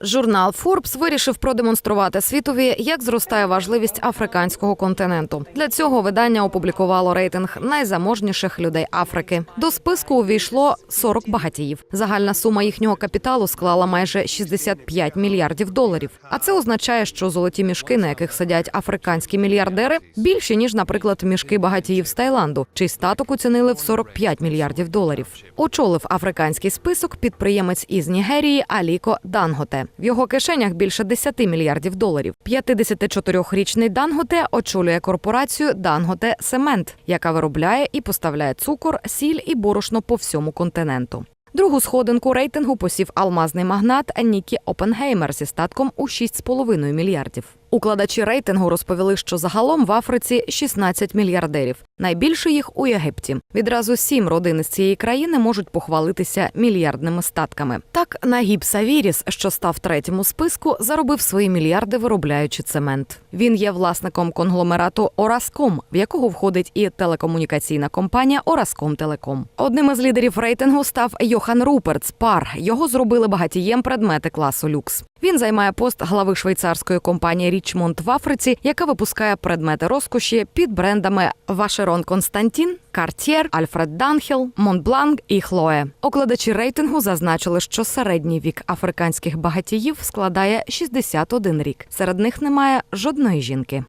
Журнал Forbes вирішив продемонструвати світові, як зростає важливість африканського континенту. Для цього видання опублікувало рейтинг найзаможніших людей Африки. До списку увійшло 40 багатіїв. Загальна сума їхнього капіталу склала майже 65 мільярдів доларів. А це означає, що золоті мішки, на яких сидять африканські мільярдери, більші ніж, наприклад, мішки багатіїв з Таїланду, чий статок оцінили в 45 мільярдів доларів. Очолив африканський список підприємець із Нігерії Аліко Данготе. В його кишенях більше 10 мільярдів доларів. 54-річний Данготе очолює корпорацію Данготе Семент, яка виробляє і поставляє цукор, сіль і борошно по всьому континенту. Другу сходинку рейтингу посів алмазний магнат Нікі Опенгеймер зі статком у 6,5 мільярдів. Укладачі рейтингу розповіли, що загалом в Африці 16 мільярдерів. Найбільше їх у Єгипті. Відразу сім родин з цієї країни можуть похвалитися мільярдними статками. Так Нагіб Савіріс, що став третім у списку, заробив свої мільярди, виробляючи цемент. Він є власником конгломерату Ораском, в якого входить і телекомунікаційна компанія Ораском Телеком. Одним із лідерів рейтингу став Йохан Руперц. Пар його зробили багатієм предмети класу люкс. Він займає пост глави швейцарської компанії Річмонд в Африці, яка випускає предмети розкоші під брендами Вашерон Константін, Карт'єр, Альфред Данхел, Монбланк і Хлоє. Окладачі рейтингу зазначили, що середній вік африканських багатіїв складає 61 рік. Серед них немає жодної жінки.